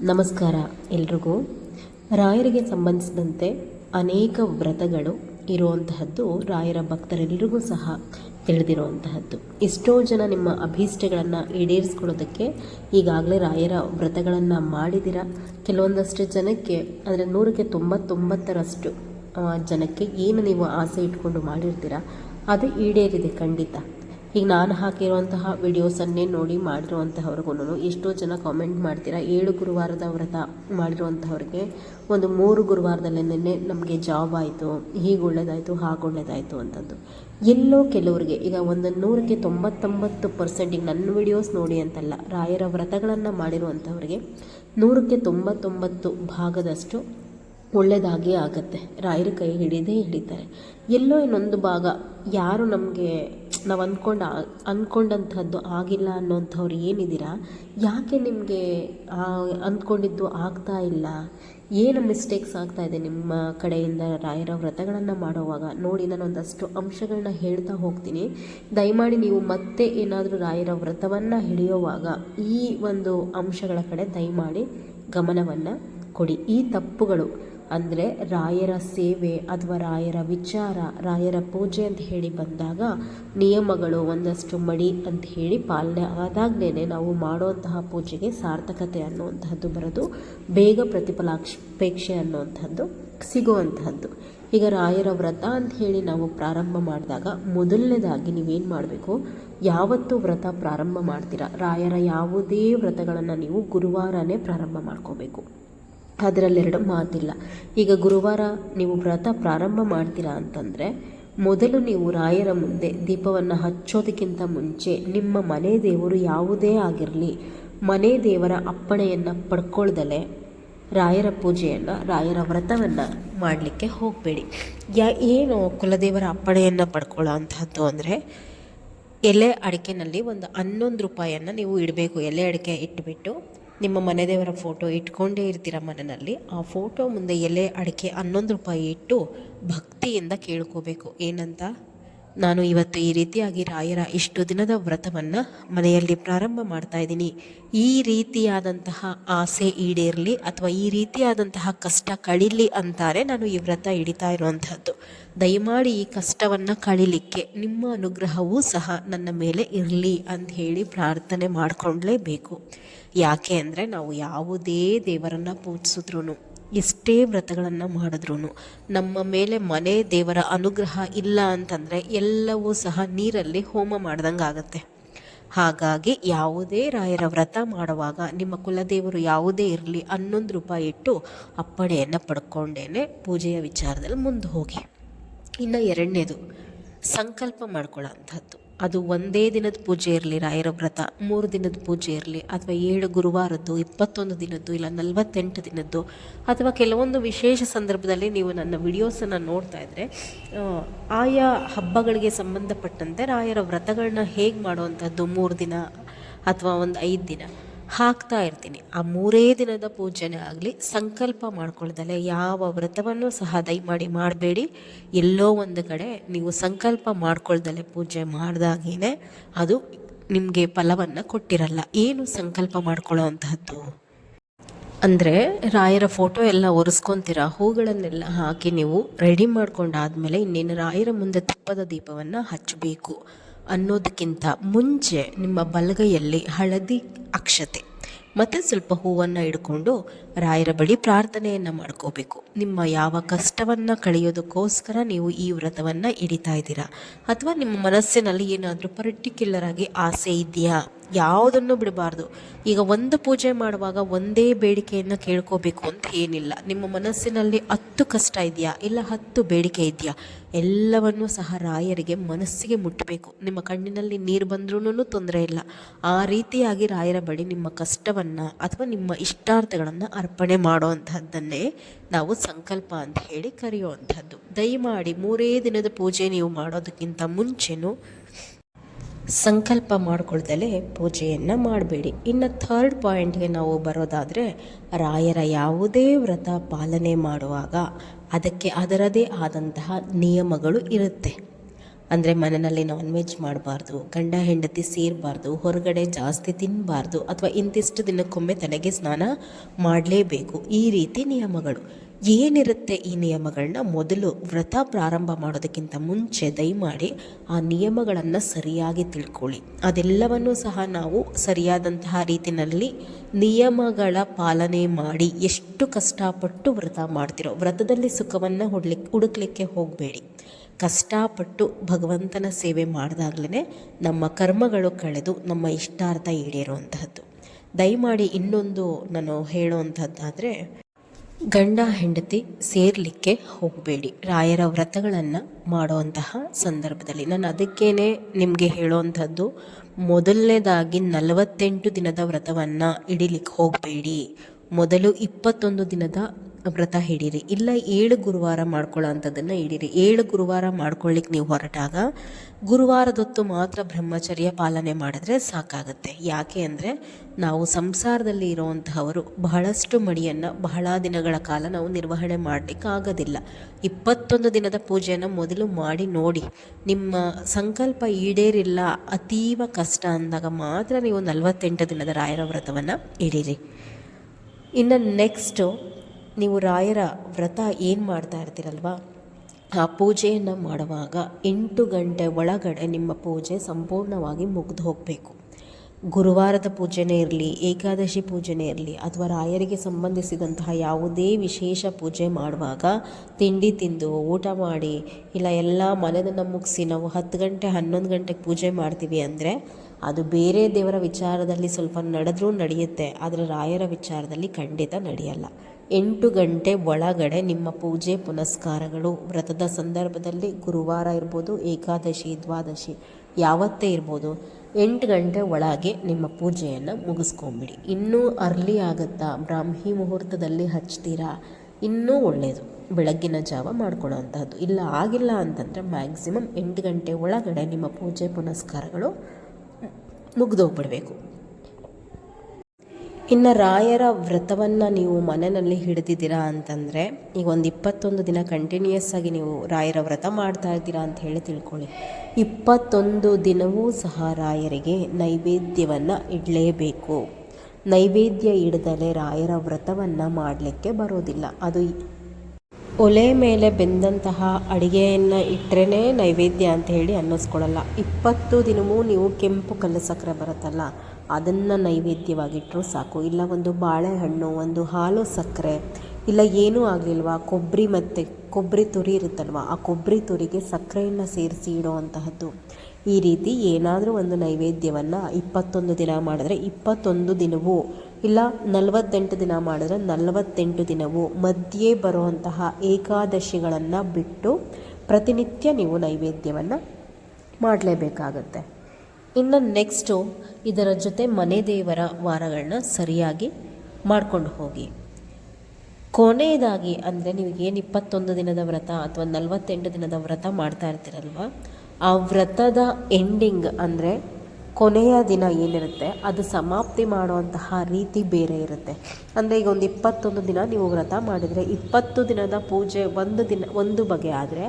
ನಮಸ್ಕಾರ ಎಲ್ರಿಗೂ. ರಾಯರಿಗೆ ಸಂಬಂಧಿಸಿದಂತೆ ಅನೇಕ ವ್ರತಗಳು ಇರುವಂತಹದ್ದು ರಾಯರ ಭಕ್ತರೆಲ್ಲರಿಗೂ ಸಹ ತಿಳಿದಿರುವಂತಹದ್ದು. ಎಷ್ಟೋ ಜನ ನಿಮ್ಮ ಅಭೀಷ್ಟಗಳನ್ನು ಈಡೇರಿಸ್ಕೊಳ್ಳೋದಕ್ಕೆ ಈಗಾಗಲೇ ರಾಯರ ವ್ರತಗಳನ್ನು ಮಾಡಿದಿರ ಕೆಲವೊಂದಷ್ಟು ಜನಕ್ಕೆ, ಅಂದರೆ ನೂರಕ್ಕೆ ತೊಂಬತ್ತೊಂಬತ್ತರಷ್ಟು ಜನಕ್ಕೆ ಏನು ನೀವು ಆಸೆ ಇಟ್ಕೊಂಡು ಮಾಡಿರ್ತೀರ? ಅದು ಈಡೇರಿದೆ ಖಂಡಿತ. ಈಗ ನಾನು ಹಾಕಿರುವಂತಹ ವಿಡಿಯೋಸನ್ನೇ ನೋಡಿ ಮಾಡಿರುವಂತಹವ್ರಿಗೂ ಎಷ್ಟೋ ಜನ ಕಾಮೆಂಟ್ ಮಾಡ್ತೀರಾ. ಏಳು ಗುರುವಾರದ ವ್ರತ ಮಾಡಿರುವಂಥವ್ರಿಗೆ ಒಂದು ಮೂರು ಗುರುವಾರದಲ್ಲೇ ನಮಗೆ ಜಾಬ್ ಆಯಿತು, ಹೀಗೆ ಒಳ್ಳೇದಾಯಿತು, ಹಾಗೆ ಒಳ್ಳೇದಾಯಿತು ಅಂತಂದು ಎಲ್ಲೋ ಕೆಲವರಿಗೆ, ಈಗ ಒಂದು ನೂರಕ್ಕೆ ತೊಂಬತ್ತೊಂಬತ್ತು ಪರ್ಸೆಂಟ್ ಈಗ ನನ್ನ ವಿಡಿಯೋಸ್ ನೋಡಿ ಅಂತಲ್ಲ, ರಾಯರ ವ್ರತಗಳನ್ನು ಮಾಡಿರುವಂಥವ್ರಿಗೆ ನೂರಕ್ಕೆ ತೊಂಬತ್ತೊಂಬತ್ತು ಭಾಗದಷ್ಟು ಒಳ್ಳೆಯದಾಗೇ ಆಗತ್ತೆ. ರಾಯರ ಕೈ ಹಿಡಿದೇ ಹಿಡಿತಾರೆ. ಎಲ್ಲೋ ಇನ್ನೊಂದು ಭಾಗ, ಯಾರು ನಮಗೆ ನಾವು ಅಂದ್ಕೊಂಡು ಅಂದ್ಕೊಂಡಂಥದ್ದು ಆಗಿಲ್ಲ ಅನ್ನೋಂಥವ್ರು ಏನಿದ್ದೀರಾ? ಯಾಕೆ ನಿಮಗೆ ಅಂದ್ಕೊಂಡಿದ್ದು ಆಗ್ತಾ ಇಲ್ಲ? ಏನು ಮಿಸ್ಟೇಕ್ಸ್ ಆಗ್ತಾ ಇದೆ ನಿಮ್ಮ ಕಡೆಯಿಂದ ರಾಯರ ವ್ರತಗಳನ್ನು ಮಾಡುವಾಗ? ನೋಡಿ, ನಾನು ಒಂದಷ್ಟು ಅಂಶಗಳನ್ನ ಹೇಳ್ತಾ ಹೋಗ್ತೀನಿ. ದಯಮಾಡಿ ನೀವು ಮತ್ತೆ ಏನಾದರೂ ರಾಯರ ವ್ರತವನ್ನು ಹಿಡಿಯುವಾಗ ಈ ಒಂದು ಅಂಶಗಳ ಕಡೆ ದಯಮಾಡಿ ಗಮನವನ್ನು ಕೊಡಿ. ಈ ತಪ್ಪುಗಳು ಅಂದರೆ ರಾಯರ ಸೇವೆ ಅಥವಾ ರಾಯರ ವಿಚಾರ, ರಾಯರ ಪೂಜೆ ಅಂತ ಹೇಳಿ ಬಂದಾಗ ನಿಯಮಗಳು ಒಂದಷ್ಟು ಮಡಿ ಅಂತ ಹೇಳಿ ಪಾಲನೆ ಆದಾಗಲೇ ನಾವು ಮಾಡುವಂತಹ ಪೂಜೆಗೆ ಸಾರ್ಥಕತೆ ಅನ್ನುವಂಥದ್ದು ಬರೋದು, ಬೇಗ ಪ್ರತಿಫಲಾಕ್ಷಪೇಕ್ಷೆ ಅನ್ನುವಂಥದ್ದು ಸಿಗುವಂತಹದ್ದು. ಈಗ ರಾಯರ ವ್ರತ ಅಂತ ಹೇಳಿ ನಾವು ಪ್ರಾರಂಭ ಮಾಡಿದಾಗ ಮೊದಲನೇದಾಗಿ ನೀವೇನು ಮಾಡಬೇಕು? ಯಾವತ್ತು ವ್ರತ ಪ್ರಾರಂಭ ಮಾಡ್ತೀರಾ? ರಾಯರ ಯಾವುದೇ ವ್ರತಗಳನ್ನು ನೀವು ಗುರುವಾರನೇ ಪ್ರಾರಂಭ ಮಾಡ್ಕೋಬೇಕು. ಅದರಲ್ಲೆರಡು ಮಾತಿಲ್ಲ. ಈಗ ಗುರುವಾರ ನೀವು ವ್ರತ ಪ್ರಾರಂಭ ಮಾಡ್ತೀರಾ ಅಂತಂದರೆ, ಮೊದಲು ನೀವು ರಾಯರ ಮುಂದೆ ದೀಪವನ್ನು ಹಚ್ಚೋದಕ್ಕಿಂತ ಮುಂಚೆ ನಿಮ್ಮ ಮನೆ ದೇವರು ಯಾವುದೇ ಆಗಿರಲಿ, ಮನೆ ದೇವರ ಅಪ್ಪಣೆಯನ್ನು ಪಡ್ಕೊಳ್ದಲೆ ರಾಯರ ಪೂಜೆಯನ್ನು, ರಾಯರ ವ್ರತವನ್ನು ಮಾಡಲಿಕ್ಕೆ ಹೋಗಬೇಡಿ. ಯಾ, ಏನು ಕುಲದೇವರ ಅಪ್ಪಣೆಯನ್ನು ಪಡ್ಕೊಳ್ಳೋ ಅಂಥದ್ದು ಅಂದರೆ, ಎಲೆ ಅಡಿಕೆನಲ್ಲಿ ಒಂದು ಹನ್ನೊಂದು ರೂಪಾಯಿಯನ್ನು ನೀವು ಇಡಬೇಕು. ಎಲೆ ಅಡಿಕೆ ಇಟ್ಬಿಟ್ಟು ನಿಮ್ಮ ಮನೆ ದೇವರ ಫೋಟೋ ಇಟ್ಕೊಂಡೇ ಇರ್ತೀರ ಮನೆಯಲ್ಲಿ, ಆ ಫೋಟೋ ಮುಂದೆ ಎಲೆ, ಅಡಿಕೆ ಹನ್ನೊಂದು ರೂಪಾಯಿ ಇಟ್ಟು ಭಕ್ತಿಯಿಂದ ಕೇಳ್ಕೋಬೇಕು. ಏನಂತ? ನಾನು ಇವತ್ತು ಈ ರೀತಿಯಾಗಿ ರಾಯರ ಇಷ್ಟು ದಿನದ ವ್ರತವನ್ನು ಮನೆಯಲ್ಲಿ ಪ್ರಾರಂಭ ಮಾಡ್ತಾ ಇದ್ದೀನಿ. ಈ ರೀತಿಯಾದಂತಹ ಆಸೆ ಈಡೇರಲಿ ಅಥವಾ ಈ ರೀತಿಯಾದಂತಹ ಕಷ್ಟ ಕಳೀಲಿ ಅಂತಾರೆ ನಾನು ಈ ವ್ರತ ಹಿಡಿತಾ ಇರುವಂಥದ್ದು ದಯಮಾಡಿ ಈ ಕಷ್ಟವನ್ನು ಕಳಿಲಿಕ್ಕೆ ನಿಮ್ಮ ಅನುಗ್ರಹವೂ ಸಹ ನನ್ನ ಮೇಲೆ ಇರಲಿ ಅಂತ ಹೇಳಿ ಪ್ರಾರ್ಥನೆ ಮಾಡಿಕೊಳ್ಳಲೇಬೇಕು ಯಾಕೆ ಅಂದರೆ ನಾವು ಯಾವುದೇ ದೇವರನ್ನು ಪೂಜಿಸಿದ್ರು ಎಷ್ಟೇ ವ್ರತಗಳನ್ನು ಮಾಡಿದ್ರು ನಮ್ಮ ಮೇಲೆ ಮನೆ ದೇವರ ಅನುಗ್ರಹ ಇಲ್ಲ ಅಂತಂದರೆ ಎಲ್ಲವೂ ಸಹ ನೀರಲ್ಲಿ ಹೋಮ ಮಾಡ್ದಂಗೆ ಆಗುತ್ತೆ. ಹಾಗಾಗಿ ಯಾವುದೇ ರಾಯರ ವ್ರತ ಮಾಡುವಾಗ ನಿಮ್ಮ ಕುಲದೇವರು ಯಾವುದೇ ಇರಲಿ ಹನ್ನೊಂದು ರೂಪಾಯಿ ಇಟ್ಟು ಅಪ್ಪಣೆಯನ್ನು ಪಡ್ಕೊಂಡೇನೆ ಪೂಜೆಯ ವಿಚಾರದಲ್ಲಿ ಮುಂದೆ ಹೋಗಿ. ಇನ್ನು ಎರಡನೇದು, ಸಂಕಲ್ಪ ಮಾಡ್ಕೊಳ್ಳೋ ಅದು ಒಂದೇ ದಿನದ ಪೂಜೆ ಇರಲಿ, ರಾಯರ ವ್ರತ, ಮೂರು ದಿನದ ಪೂಜೆ ಇರಲಿ, ಅಥವಾ ಏಳು ಗುರುವಾರದ್ದು, ಇಪ್ಪತ್ತೊಂದು ದಿನದ್ದು, ಇಲ್ಲ ನಲವತ್ತೆಂಟು ದಿನದ್ದು, ಅಥವಾ ಕೆಲವೊಂದು ವಿಶೇಷ ಸಂದರ್ಭದಲ್ಲಿ ನೀವು ನನ್ನ ವಿಡಿಯೋಸನ್ನು ನೋಡ್ತಾ ಇದ್ದರೆ ಆಯಾ ಹಬ್ಬಗಳಿಗೆ ಸಂಬಂಧಪಟ್ಟಂತೆ ರಾಯರ ವ್ರತಗಳನ್ನ ಹೇಗೆ ಮಾಡುವಂಥದ್ದು? ಮೂರು ದಿನ ಅಥವಾ ಒಂದು ಐದು ದಿನ? ಹಾಕ್ತಾ ಇರ್ತೀನಿ. ಆ ಮೂರೇ ದಿನದ ಪೂಜೆನೇ ಆಗಲಿ, ಸಂಕಲ್ಪ ಮಾಡ್ಕೊಳ್ದಲೆ ಯಾವ ವ್ರತವನ್ನು ಸಹ ದಯಮಾಡಿ ಮಾಡಬೇಡಿ. ಎಲ್ಲೋ ಒಂದು ಕಡೆ ನೀವು ಸಂಕಲ್ಪ ಮಾಡ್ಕೊಳ್ದಲೆ ಪೂಜೆ ಮಾಡಿದಾಗೇ ಅದು ನಿಮಗೆ ಫಲವನ್ನು ಕೊಟ್ಟಿರಲ್ಲ. ಏನು ಸಂಕಲ್ಪ ಮಾಡ್ಕೊಳ್ಳೋ ಅಂತಹದ್ದು? ಅಂದರೆ ರಾಯರ ಫೋಟೋ ಎಲ್ಲ ಒರೆಸ್ಕೊತೀರ? ಹೂಗಳನ್ನೆಲ್ಲ ಹಾಕಿ ನೀವು ರೆಡಿ ಮಾಡ್ಕೊಂಡಾದ್ಮೇಲೆ ಇನ್ನೇನು ರಾಯರ ಮುಂದೆ ತುಪ್ಪದ ದೀಪವನ್ನು ಹಚ್ಚಬೇಕು. ಅನ್ನೋದಕ್ಕಿಂತ ಮುಂಚೆ ನಿಮ್ಮ ಬಲಗೈಯಲ್ಲಿ ಹಳದಿ ಅಕ್ಷತೆ, ಮತ್ತು ಸ್ವಲ್ಪ ಹೂವನ್ನು ಇಡ್ಕೊಂಡು ರಾಯರ ಬಳಿ ಪ್ರಾರ್ಥನೆಯನ್ನು ಮಾಡ್ಕೋಬೇಕು. ನಿಮ್ಮ ಯಾವ ಕಷ್ಟವನ್ನು ಕಳೆಯೋದಕ್ಕೋಸ್ಕರ ನೀವು ಈ ವ್ರತವನ್ನು ಹಿಡಿತಾ ಇದ್ದೀರಾ? ಅಥವಾ ನಿಮ್ಮ ಮನಸ್ಸಿನಲ್ಲಿ ಏನಾದರೂ ಪರ್ಟಿಕ್ಯುಲರ್ ಆಗಿ ಆಸೆ ಇದೆಯಾ? ಯಾವುದನ್ನು ಬಿಡಬಾರ್ದು. ಈಗ ಒಂದು ಪೂಜೆ ಮಾಡುವಾಗ ಒಂದೇ ಬೇಡಿಕೆಯನ್ನು ಕೇಳ್ಕೋಬೇಕು ಅಂತ ಏನಿಲ್ಲ. ನಿಮ್ಮ ಮನಸ್ಸಿನಲ್ಲಿ ಹತ್ತು ಕಷ್ಟ ಇದೆಯಾ? ಇಲ್ಲ ಹತ್ತು ಬೇಡಿಕೆ ಇದೆಯಾ? ಎಲ್ಲವನ್ನೂ ಸಹ ರಾಯರಿಗೆ ಮನಸ್ಸಿಗೆ ಮುಟ್ಟಬೇಕು. ನಿಮ್ಮ ಕಣ್ಣಿನಲ್ಲಿ ನೀರು ಬಂದ್ರೂ ತೊಂದರೆ ಇಲ್ಲ. ಆ ರೀತಿಯಾಗಿ ರಾಯರ ಬಳಿ ನಿಮ್ಮ ಕಷ್ಟವನ್ನು ಅಥವಾ ನಿಮ್ಮ ಇಷ್ಟಾರ್ಥಗಳನ್ನು ಅರ್ಪಣೆ ಮಾಡುವಂಥದ್ದನ್ನೇ ನಾವು ಸಂಕಲ್ಪ ಅಂತ ಹೇಳಿ ಕರೆಯುವಂಥದ್ದು ದಯಮಾಡಿ ಮೂರೇ ದಿನದ ಪೂಜೆ ನೀವು ಮಾಡೋದಕ್ಕಿಂತ ಮುಂಚೆನೂ ಸಂಕಲ್ಪ ಮಾಡಿಕೊಳ್ದಲೇ ಪೂಜೆಯನ್ನು ಮಾಡಬೇಡಿ. ಇನ್ನು ಥರ್ಡ್ ಪಾಯಿಂಟ್ಗೆ ನಾವು ಬರೋದಾದರೆ, ರಾಯರ ಯಾವುದೇ ವ್ರತ ಪಾಲನೆ ಮಾಡುವಾಗ ಅದಕ್ಕೆ ಅದರದೇ ಆದಂತಹ ನಿಯಮಗಳು ಇರುತ್ತೆ. ಅಂದರೆ ಮನೆಯಲ್ಲಿ ನಾನ್ ವೆಜ್ ಮಾಡಬಾರ್ದು, ಗಂಡ ಹೆಂಡತಿ ಸೇರಬಾರ್ದು, ಹೊರಗಡೆ ಜಾಸ್ತಿ ತಿನ್ನಬಾರ್ದು ಅಥವಾ ಇಂತಿಷ್ಟು ದಿನಕ್ಕೊಮ್ಮೆ ತಲೆಗೆ ಸ್ನಾನ ಮಾಡಲೇಬೇಕು. ಈ ರೀತಿ ನಿಯಮಗಳು. ಏನಿರುತ್ತೆ ಈ ನಿಯಮಗಳನ್ನ ಮೊದಲು ವ್ರತ ಪ್ರಾರಂಭ ಮಾಡೋದಕ್ಕಿಂತ ಮುಂಚೆ ದಯಮಾಡಿ ಆ ನಿಯಮಗಳನ್ನು ಸರಿಯಾಗಿ ತಿಳ್ಕೊಳ್ಳಿ. ಅದೆಲ್ಲವನ್ನೂ ಸಹ ನಾವು ಸರಿಯಾದಂತಹ ರೀತಿಯಲ್ಲಿ ನಿಯಮಗಳ ಪಾಲನೆ ಮಾಡಿ ಎಷ್ಟು ಕಷ್ಟಪಟ್ಟು ವ್ರತ ಮಾಡ್ತಿರೋ, ವ್ರತದಲ್ಲಿ ಸುಖವನ್ನು ಹುಡ್ಲಿಕ್ಕೆ ಹುಡುಕ್ಲಿಕ್ಕೆ ಹೋಗಬೇಡಿ. ಕಷ್ಟಪಟ್ಟು ಭಗವಂತನ ಸೇವೆ ಮಾಡಿದಾಗಲೇ ನಮ್ಮ ಕರ್ಮಗಳು ಕಳೆದು ನಮ್ಮ ಇಷ್ಟಾರ್ಥ ಈಡೇರುವಂತಹದ್ದು. ದಯಮಾಡಿ ಇನ್ನೊಂದು ನಾನು ಹೇಳುವಂಥದ್ದಾದರೆ ಗಂಡ ಹೆಂಡತಿ ಸೇರಲಿಕ್ಕೆ ಹೋಗಬೇಡಿ. ರಾಯರ ವ್ರತಗಳನ್ನು ಮಾಡುವಂತಹ ಸಂದರ್ಭದಲ್ಲಿ. ನಾನು ಅದಕ್ಕೇನೆ ನಿಮಗೆ ಹೇಳುವಂಥದ್ದು, ಮೊದಲನೇದಾಗಿ ನಲವತ್ತೆಂಟು ದಿನದ ವ್ರತವನ್ನು ಹಿಡಿಲಿಕ್ಕೆ ಹೋಗಬೇಡಿ. ಮೊದಲು ಇಪ್ಪತ್ತೊಂದು ದಿನದ ವ್ರತ ಹಿಡೀರಿ ಇಲ್ಲ, ಏಳು ಗುರುವಾರ ಮಾಡ್ಕೊಳ್ಳೋ ಅಂಥದ್ದನ್ನು ಹಿಡೀರಿ ಏಳು ಗುರುವಾರ ಮಾಡ್ಕೊಳ್ಳಿಕ್ಕೆ ನೀವು ಹೊರಟಾಗ ಗುರುವಾರದೊತ್ತು ಮಾತ್ರ ಬ್ರಹ್ಮಚರ್ಯ ಪಾಲನೆ ಮಾಡಿದ್ರೆ ಸಾಕಾಗುತ್ತೆ. ಯಾಕೆ ಅಂದರೆ ನಾವು ಸಂಸಾರದಲ್ಲಿ ಇರುವಂತಹವರು ಬಹಳಷ್ಟು ಮಡಿಯನ್ನು ಬಹಳ ದಿನಗಳ ಕಾಲ ನಾವು ನಿರ್ವಹಣೆ ಮಾಡಲಿಕ್ಕೆ ಆಗೋದಿಲ್ಲ. ಇಪ್ಪತ್ತೊಂದು ದಿನದ ಪೂಜೆಯನ್ನು ಮೊದಲು ಮಾಡಿ ನೋಡಿ. ನಿಮ್ಮ ಸಂಕಲ್ಪ ಈಡೇರಿಲ್ಲ, ಅತೀವ ಕಷ್ಟ ಅಂದಾಗ ಮಾತ್ರ ನೀವು ನಲವತ್ತೆಂಟು ದಿನದ ರಾಯರ ವ್ರತವನ್ನು ಹಿಡೀರಿ ಇನ್ನು ನೆಕ್ಸ್ಟು ನೀವು ರಾಯರ ವ್ರತ ಏನು ಮಾಡ್ತಾ ಇರ್ತೀರಲ್ವಾ? ಆ ಪೂಜೆಯನ್ನು ಮಾಡುವಾಗ ಎಂಟು ಗಂಟೆ ಒಳಗಡೆ ನಿಮ್ಮ ಪೂಜೆ ಸಂಪೂರ್ಣವಾಗಿ ಮುಗಿದು ಹೋಗಬೇಕು. ಗುರುವಾರದ ಪೂಜೆನೇ ಇರಲಿ, ಏಕಾದಶಿ ಪೂಜೆನೇ ಇರಲಿ, ಅಥವಾ ರಾಯರಿಗೆ ಸಂಬಂಧಿಸಿದಂತಹ ಯಾವುದೇ ವಿಶೇಷ ಪೂಜೆ ಮಾಡುವಾಗ ತಿಂಡಿ ತಿಂದು, ಊಟ ಮಾಡಿ, ಇಲ್ಲ ಎಲ್ಲ ಮನೆಯನ್ನು ಮುಗಿಸಿ ನಾವು ಹತ್ತು ಗಂಟೆ, ಹನ್ನೊಂದು ಗಂಟೆಗೆ ಪೂಜೆ ಮಾಡ್ತೀವಿ ಅಂದರೆ ಅದು ಬೇರೆ ದೇವರ ವಿಚಾರದಲ್ಲಿ ಸ್ವಲ್ಪ ನಡೆದ್ರೂ ನಡೆಯುತ್ತೆ, ಆದರೆ ರಾಯರ ವಿಚಾರದಲ್ಲಿ ಖಂಡಿತ ನಡೆಯಲ್ಲ. ಎಂಟು ಗಂಟೆ ಒಳಗಡೆ ನಿಮ್ಮ ಪೂಜೆ ಪುನಸ್ಕಾರಗಳು. ವ್ರತದ ಸಂದರ್ಭದಲ್ಲಿ ಗುರುವಾರ ಇರ್ಬೋದು, ಏಕಾದಶಿ, ದ್ವಾದಶಿ, ಯಾವತ್ತೇ ಇರ್ಬೋದು, ಎಂಟು ಗಂಟೆ ಒಳಗೆ ನಿಮ್ಮ ಪೂಜೆಯನ್ನು ಮುಗಿಸ್ಕೊಂಬಿಡಿ. ಇನ್ನೂ ಅರ್ಲಿ ಆಗುತ್ತಾ? ಬ್ರಾಹ್ಮಿ ಮುಹೂರ್ತದಲ್ಲಿ ಹಚ್ತೀರಾ? ಇನ್ನೂ ಒಳ್ಳೆಯದು ಬೆಳಗ್ಗಿನ ಜಾವ ಮಾಡ್ಕೊಳ್ಳೋ ಅಂಥದ್ದು ಇಲ್ಲ, ಆಗಿಲ್ಲ ಅಂತಂದರೆ ಮ್ಯಾಕ್ಸಿಮಮ್ ಎಂಟು ಗಂಟೆ ಒಳಗಡೆ ನಿಮ್ಮ ಪೂಜೆ ಪುನಸ್ಕಾರಗಳು ಮುಗಿದೋಗ್ಬಿಡಬೇಕು. ಇನ್ನು ರಾಯರ ವ್ರತವನ್ನು ನೀವು ಮನೆಯಲ್ಲಿ ಹಿಡಿದಿದ್ದೀರಾ ಅಂತಂದರೆ, ಈಗ ಒಂದು ಇಪ್ಪತ್ತೊಂದು ದಿನ ಕಂಟಿನ್ಯೂಯಸ್ ಆಗಿ ನೀವು ರಾಯರ ವ್ರತ ಮಾಡ್ತಾ ಇದ್ದೀರಾ ಅಂತ ಹೇಳಿ ತಿಳ್ಕೊಳ್ಳಿ. ಇಪ್ಪತ್ತೊಂದು ದಿನವೂ ಸಹ ರಾಯರಿಗೆ ನೈವೇದ್ಯವನ್ನು ಇಡಲೇಬೇಕು. ನೈವೇದ್ಯ ಇಡದಲೇ ರಾಯರ ವ್ರತವನ್ನು ಮಾಡಲಿಕ್ಕೆ ಬರೋದಿಲ್ಲ. ಅದು ಒಲೆ ಮೇಲೆ ಬೆಂದಂತಹ ಅಡಿಗೆಯನ್ನು ಇಟ್ಟರೆ ನೈವೇದ್ಯ ಅಂತ ಹೇಳಿ ಅನ್ನಿಸ್ಕೊಳ್ಳಲ್ಲ. ಇಪ್ಪತ್ತು ದಿನವೂ ನೀವು ಕೆಂಪು ಕಲ್ಲು ಸಕ್ಕರೆ ಬರುತ್ತಲ್ಲ, ಅದನ್ನು ನೈವೇದ್ಯವಾಗಿಟ್ಟರೂ ಸಾಕು. ಇಲ್ಲ ಒಂದು ಬಾಳೆಹಣ್ಣು, ಒಂದು ಹಾಲು ಸಕ್ಕರೆ ಇಲ್ಲ ಏನೂ ಆಗಲಿಲ್ವಾ ಕೊಬ್ಬರಿ ಮತ್ತು ಕೊಬ್ಬರಿ ತುರಿ ಇರುತ್ತಲ್ವ, ಆ ಕೊಬ್ಬರಿ ತುರಿಗೆ ಸಕ್ಕರೆಯನ್ನು ಸೇರಿಸಿ ಇಡುವಂತಹದ್ದು. ಈ ರೀತಿ ಏನಾದರೂ ಒಂದು ನೈವೇದ್ಯವನ್ನು ಇಪ್ಪತ್ತೊಂದು ದಿನ ಮಾಡಿದ್ರೆ ಇಪ್ಪತ್ತೊಂದು ದಿನವೂ ಇಲ್ಲ, ನಲವತ್ತೆಂಟು ದಿನ ಮಾಡಿದ್ರೆ ನಲವತ್ತೆಂಟು ದಿನವೂ ಮಧ್ಯೆ ಬರುವಂತಹ ಏಕಾದಶಿಗಳನ್ನು ಬಿಟ್ಟು ಪ್ರತಿನಿತ್ಯ ನೀವು ನೈವೇದ್ಯವನ್ನು ಮಾಡಲೇಬೇಕಾಗತ್ತೆ. ಇನ್ನು ನೆಕ್ಸ್ಟು ಇದರ ಜೊತೆ ಮನೆ ದೇವರ ವಾರಗಳನ್ನ ಸರಿಯಾಗಿ ಮಾಡ್ಕೊಂಡು ಹೋಗಿ. ಕೊನೆಯದಾಗಿ ಅಂದರೆ ನೀವು ಏನು ಇಪ್ಪತ್ತೊಂದು ದಿನದ ವ್ರತ ಅಥವಾ ನಲವತ್ತೆಂಟು ದಿನದ ವ್ರತ ಮಾಡ್ತಾ ಇರ್ತೀರಲ್ವ, ಆ ವ್ರತದ ಎಂಡಿಂಗ್ ಅಂದರೆ ಕೊನೆಯ ದಿನ ಏನಿರುತ್ತೆ, ಅದು ಸಮಾಪ್ತಿ ಮಾಡುವಂತಹ ರೀತಿ ಬೇರೆ ಇರುತ್ತೆ. ಅಂದರೆ ಈಗ ಒಂದು ಇಪ್ಪತ್ತೊಂದು ದಿನ ನೀವು ವ್ರತ ಮಾಡಿದರೆ, ಇಪ್ಪತ್ತು ದಿನದ ಪೂಜೆ ಒಂದು ದಿನ, ಒಂದು ಬಗೆ ಆದರೆ,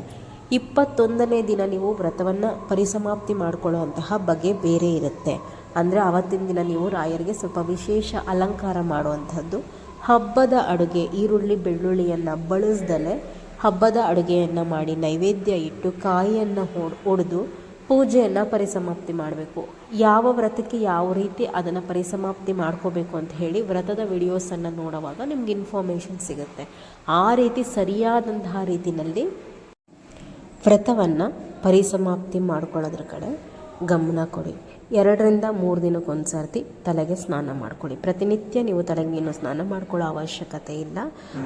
ಇಪ್ಪತ್ತೊಂದನೇ ದಿನ ನೀವು ವ್ರತವನ್ನು ಪರಿಸಮಾಪ್ತಿ ಮಾಡಿಕೊಳ್ಳುವಂತಹ ಬಗೆ ಬೇರೆ ಇರುತ್ತೆ. ಅಂದರೆ ಆವತ್ತಿನ ದಿನ ನೀವು ರಾಯರಿಗೆ ಸ್ವಲ್ಪ ವಿಶೇಷ ಅಲಂಕಾರ ಮಾಡುವಂಥದ್ದು. ಹಬ್ಬದ ಅಡುಗೆ, ಈರುಳ್ಳಿ, ಬೆಳ್ಳುಳ್ಳಿಯನ್ನು ಬಳಸ್ದಲೇ ಹಬ್ಬದ ಅಡುಗೆಯನ್ನು ಮಾಡಿ ನೈವೇದ್ಯ ಇಟ್ಟು ಕಾಯಿಯನ್ನು ಒಡೆದು ಪೂಜೆಯನ್ನು ಪರಿಸಮಾಪ್ತಿ ಮಾಡಬೇಕು. ಯಾವ ವ್ರತಕ್ಕೆ ಯಾವ ರೀತಿ ಅದನ್ನು ಪರಿಸಮಾಪ್ತಿ ಮಾಡ್ಕೋಬೇಕು ಅಂತ ಹೇಳಿ ವ್ರತದ ವಿಡಿಯೋಸನ್ನು ನೋಡುವಾಗ ನಿಮ್ಗೆ ಇನ್ಫಾರ್ಮೇಷನ್ ಸಿಗುತ್ತೆ. ಆ ರೀತಿ ಸರಿಯಾದಂತಹ ರೀತಿಯಲ್ಲಿ ವ್ರತವನ್ನು ಪರಿಸಮಾಪ್ತಿ ಮಾಡ್ಕೊಳ್ಳೋದ್ರ ಕಡೆ ಗಮನ ಕೊಡಿ. ಎರಡರಿಂದ ಮೂರು ದಿನಕ್ಕೊಂದು ಸರ್ತಿ ತಲೆಗೆ ಸ್ನಾನ ಮಾಡ್ಕೊಳ್ಳಿ. ಪ್ರತಿನಿತ್ಯ ನೀವು ತಲೆಗೆ ನೀನು ಸ್ನಾನ ಮಾಡ್ಕೊಳ್ಳೋ ಅವಶ್ಯಕತೆ ಇಲ್ಲ.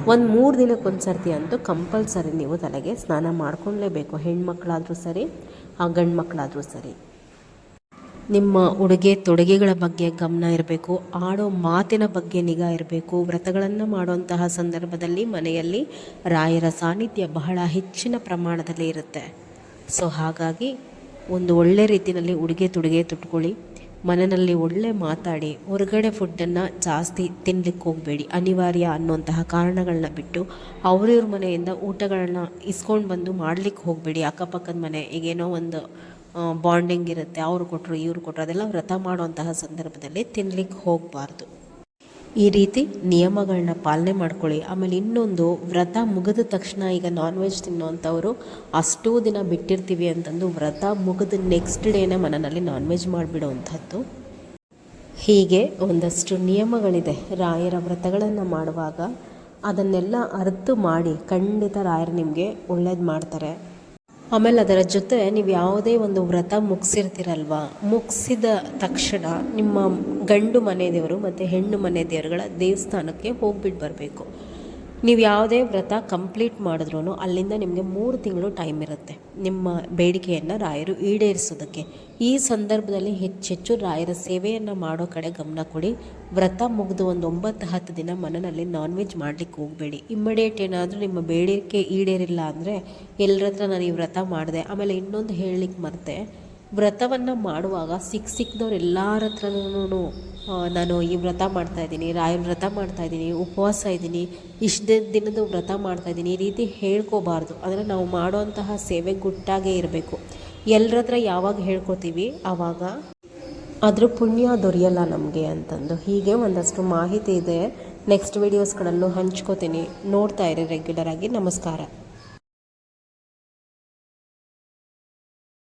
ಒಂದು ಮೂರು ದಿನಕ್ಕೊಂದು ಸರ್ತಿ ಅಂತೂ ಕಂಪಲ್ಸರಿ ನೀವು ತಲೆಗೆ ಸ್ನಾನ ಮಾಡ್ಕೊಳ್ಳೇಬೇಕು ಹೆಣ್ಮಕ್ಳಾದರೂ ಸರಿ, ಆ ಗಂಡು ಮಕ್ಕಳಾದರೂ ಸರಿ. ನಿಮ್ಮ ಉಡುಗೆ ತೊಡುಗೆಗಳ ಬಗ್ಗೆ ಗಮನ ಇರಬೇಕು. ಆಡೋ ಮಾತಿನ ಬಗ್ಗೆ ನಿಗಾ ಇರಬೇಕು. ವ್ರತಗಳನ್ನು ಮಾಡುವಂತಹ ಸಂದರ್ಭದಲ್ಲಿ ಮನೆಯಲ್ಲಿ ರಾಯರ ಸಾನ್ನಿಧ್ಯ ಬಹಳ ಹೆಚ್ಚಿನ ಪ್ರಮಾಣದಲ್ಲಿ ಇರುತ್ತೆ. ಸೊ ಹಾಗಾಗಿ ಒಂದು ಒಳ್ಳೆ ರೀತಿಯಲ್ಲಿ ಉಡುಗೆ ತೊಡುಗೆ ತುಟ್ಕೊಳ್ಳಿ. ಮನೆಯಲ್ಲಿ ಒಳ್ಳೆ ಮಾತಾಡಿ, ಹೊರಗಡೆ ಫುಡ್ಡನ್ನು ಜಾಸ್ತಿ ತಿನ್ಲಿಕ್ಕೆ ಹೋಗಬೇಡಿ, ಅನಿವಾರ್ಯ ಅನ್ನುವಂತಹ ಕಾರಣಗಳನ್ನ ಬಿಟ್ಟು ಅವ್ರಿವ್ರ ಮನೆಯಿಂದ ಊಟಗಳನ್ನ ಇಸ್ಕೊಂಡು ಬಂದು ಮಾಡ್ಲಿಕ್ಕೆ ಹೋಗಬೇಡಿ. ಅಕ್ಕಪಕ್ಕದ ಮನೆ, ಈಗೇನೋ ಒಂದು ಬಾಂಡಿಂಗ್ ಇರುತ್ತೆ, ಅವ್ರು ಕೊಟ್ಟರು ಇವ್ರು ಕೊಟ್ಟರು ಅದೆಲ್ಲ ವ್ರತ ಮಾಡುವಂತಹ ಸಂದರ್ಭದಲ್ಲಿ ತಿನ್ಲಿಕ್ಕೆ ಹೋಗಬಾರ್ದು. ಈ ರೀತಿ ನಿಯಮಗಳನ್ನ ಪಾಲನೆ ಮಾಡ್ಕೊಳ್ಳಿ. ಆಮೇಲೆ ಇನ್ನೊಂದು, ವ್ರತ ಮುಗಿದ ತಕ್ಷಣ ಈಗ ನಾನ್ ವೆಜ್ ತಿನ್ನೋವಂಥವ್ರು ಅಷ್ಟೂ ದಿನ ಬಿಟ್ಟಿರ್ತೀವಿ ಅಂತಂದು ವ್ರತ ಮುಗಿದ ನೆಕ್ಸ್ಟ್ ಡೇನೇ ಮನೆಯಲ್ಲಿ ನಾನ್ ವೆಜ್ ಮಾಡಿಬಿಡುವಂಥದ್ದು. ಹೀಗೆ ಒಂದಷ್ಟು ನಿಯಮಗಳಿದೆ. ರಾಯರ ವ್ರತಗಳನ್ನು ಮಾಡುವಾಗ ಅದನ್ನೆಲ್ಲ ಅರ್ಥ ಮಾಡಿ ಖಂಡಿತ ರಾಯರು ನಿಮಗೆ ಒಳ್ಳೇದು ಮಾಡ್ತಾರೆ. ಆಮೇಲೆ ಅದರ ಜೊತೆ ನೀವು ಯಾವುದೇ ಒಂದು ವ್ರತ ಮುಗಿಸಿರ್ತೀರಲ್ವ? ಮುಗಿಸಿದ ತಕ್ಷಣ ನಿಮ್ಮ ಗಂಡು ಮನೆ ದೇವರು ಮತ್ತು ಹೆಣ್ಣು ಮನೆ ದೇವರುಗಳ ದೇವಸ್ಥಾನಕ್ಕೆ ಹೋಗ್ಬಿಟ್ಟು ಬರಬೇಕು. ನೀವು ಯಾವುದೇ ವ್ರತ ಕಂಪ್ಲೀಟ್ ಮಾಡಿದ್ರೂ ಅಲ್ಲಿಂದ ನಿಮಗೆ ಮೂರು ತಿಂಗಳು ಟೈಮ್ ಇರುತ್ತೆ. ನಿಮ್ಮ ಬೇಡಿಕೆಯನ್ನು ರಾಯರು ಈಡೇರಿಸೋದಕ್ಕೆ. ಈ ಸಂದರ್ಭದಲ್ಲಿ ಹೆಚ್ಚೆಚ್ಚು ರಾಯರ ಸೇವೆಯನ್ನು ಮಾಡೋ ಕಡೆ ಗಮನ ಕೊಡಿ. ವ್ರತ ಮುಗಿದು ಒಂದು ಒಂಬತ್ತು ಹತ್ತು ದಿನ ಮನೆಯಲ್ಲಿ ನಾನ್ ವೆಜ್ ಮಾಡಲಿಕ್ಕೆ ಹೋಗಬೇಡಿ. ಇಮ್ಮಿಡಿಯೇಟ್ ಏನಾದರೂ ನಿಮ್ಮ ಬೇಡಿಕೆ ಈಡೇರಿಲ್ಲ ಅಂದರೆ ಎಲ್ಲರ ಹತ್ರ ನಾನು ಈ ವ್ರತ ಮಾಡಿದೆ. ಆಮೇಲೆ ಇನ್ನೊಂದು ಹೇಳಲಿಕ್ಕೆ ಮರೆತೆ ವ್ರತವನ್ನು ಮಾಡುವಾಗ ಸಿಕ್ಕ ಸಿಕ್ಕದವ್ರು ಎಲ್ಲರ ಹತ್ರನೂ ನಾನು ಈ ವ್ರತ ಮಾಡ್ತಾ ಇದ್ದೀನಿ, ರಾಯರ ವ್ರತ ಮಾಡ್ತಾ ಇದ್ದೀನಿ, ಉಪವಾಸ ಇದ್ದೀನಿ, ಇಷ್ಟು ದಿನದ ವ್ರತ ಮಾಡ್ತಾ ಇದ್ದೀನಿ, ಈ ರೀತಿ ಹೇಳ್ಕೋಬಾರ್ದು. ಅಂದರೆ ನಾವು ಮಾಡುವಂತಹ ಸೇವೆ ಗುಟ್ಟಾಗೇ ಇರಬೇಕು. ಎಲ್ಲರ ಹತ್ರ ಯಾವಾಗ ಹೇಳ್ಕೊತೀವಿ? ಆವಾಗ ಅದ್ರ ಪುಣ್ಯ ದೊರೆಯಲ್ಲ ನಮಗೆ ಅಂತಂದು. ಹೀಗೆ ಒಂದಷ್ಟು ಮಾಹಿತಿ ಇದೆ. ನೆಕ್ಸ್ಟ್ ವೀಡಿಯೋಸ್ಗಳಲ್ಲೂ ಹಂಚ್ಕೋತೀನಿ. ನೋಡ್ತಾ ಇರಿ ರೆಗ್ಯುಲರಾಗಿ ನಮಸ್ಕಾರ.